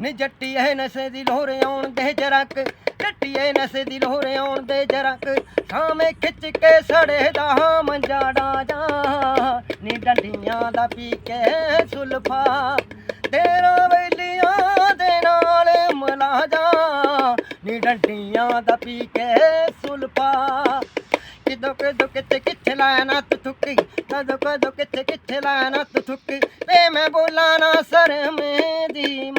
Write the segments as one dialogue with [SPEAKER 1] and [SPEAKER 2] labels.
[SPEAKER 1] ਨੀ ਜੱਟੀਏ ਨਸੇ ਦੀ ਲੋਹਰੇ ਆਉਣ ਦੇ ਜਰਕ ਜੱਟੀਏ ਨਸੇ ਦੀ ਲੋਹਰੇ ਆਉਣ ਦੇ ਜਰਕ। ਸਾਵੇਂ ਖਿੱਚ ਕੇ ਸੜੇ ਦਾ ਮੰਜਾ ਜਾ। ਨੀ ਡੰਡੀਆਂ ਦਾ ਪੀ ਕੇ ਸੁਲਫਾ। ਤੇਰਾ ਵੇਲੀਆਂ ਦੇ ਨਾਲ ਮਲਾ ਜਾ। ਨੀ ਡੰਡੀਆਂ ਦਾ ਪੀ ਕੇ ਸੁਲਫਾ। ਕਿਦੋਂ ਕਦੋਂ ਕਿੱਥੇ ਕਿੱਥੇ ਲਾਣਾ ਤੂੰ ਥੁੱਕੀ। ਕਦੋਂ ਕਦੋਂ ਕਿੱਥੇ ਕਿੱਥੇ ਲਾਣਾ ਤੂੰ ਥੁੱਕੀ। ਵੇ ਮੈਂ ਬੋਲਾਂ ਨਾ ਸ਼ਰਮੇ ਦੀ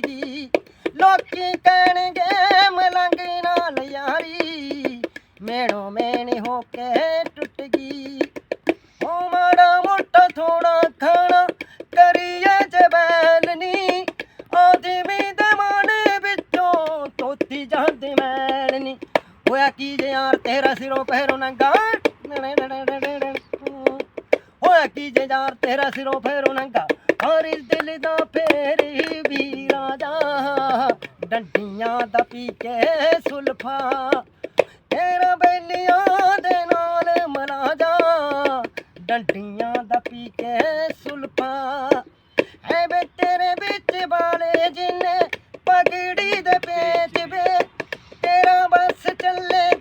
[SPEAKER 1] ਕੇ ਟੁੱਟ ਗਈ ਲੋਕੀ ਕਹਿਣਗੇ, ਮਲੰਗ ਨਾਲ ਯਾਰੀ। ਮੇਰੋ ਮੇਣੀ ਹੋ ਕੇ ਟੁੱਟ ਗਈ। ਓ ਮਾੜਾ ਮੋਟਾ ਥੋੜਾ ਖਾਣਾ ਕਰੀਏ ਜਬੈਲ ਨੀ। ਆਦਮੀ ਦੇ ਮਨ ਵਿੱਚੋਂ ਤੋਤੀ ਜਾਂਦੀ ਮੈਲ ਨੀ। ਹੋਇਆ ਕੀ ਜੇ ਯਾਰ, ਤੇਰਾ ਸਿਰੋਂ ਪਹਿਰੋਂ ਨੰਗਾ? ਹੋਇਆ ਕੀ ਜੇ ਯਾਰ, ਤੇਰਾ ਸਿਰੋਂ ਪਹਿਰੋਂ ਨੰਗਾ? ਹਰ ਦਿਲ ਦਾ ਫੇਰ ਵੀ ਰਾਜਾ ਡੰਡੀਆਂ ਦਾ ਪੀ ਕੇ ਸੁਲਫਾ। ਤੇਰਾ ਬੈਲੀਆਂ ਦੇ ਨਾਲ ਮਨਾ ਜਾ। ਡੰਡੀਆਂ ਦਾ ਪੀ ਕੇ ਸੁਲਫਾ। ਐ ਵੇ ਤੇਰੇ ਵਿੱਚ ਵਾਲੇ ਜਿੰਨੇ ਪਗੜੀ ਦੇ ਪੇਚ ਵੇ। ਤੇਰਾ ਬਸ ਚੱਲੇ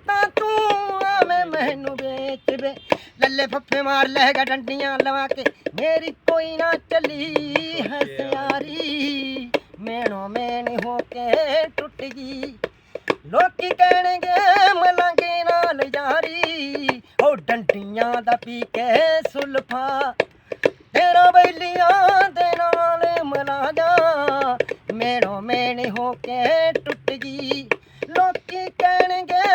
[SPEAKER 1] ਮੈਨੂੰ ਵੇਚ ਵੇ ਲੱਲੇ ਫੱਫੇ ਮਾਰ ਲੈ ਗਾ ਡੰਡੀਆਂ ਲਵਾ ਕੇ। ਮੇਰੀ ਕੋਈ ਨਾ ਚੱਲੀ ਹਸਿਆਰੀ। ਮੈਣੋ ਮੈਣ ਹੋ ਕੇ ਟੁੱਟ ਗਈ। ਲੋਕੀ ਕਹਿਣਗੇ ਮਲੰਗੇ ਨਾਲ ਯਾਰੀ। ਉਹ ਡੰਡੀਆਂ ਦਾ ਪੀ ਕੇ ਸੁਲਫਾ। ਤੇਰਾ ਬੈਲੀਆਂ ਦੇ ਨਾਲ ਮਲਾ ਜਾ ਮੇਣੋ ਮੈਣ ਹੋ ਕੇ ਟੁੱਟ ਗਈ। ਲੋਕੀ ਕਹਿਣਗੇ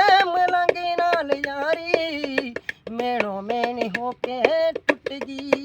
[SPEAKER 1] મેણો મેણી હો કે તૂટ ગઈ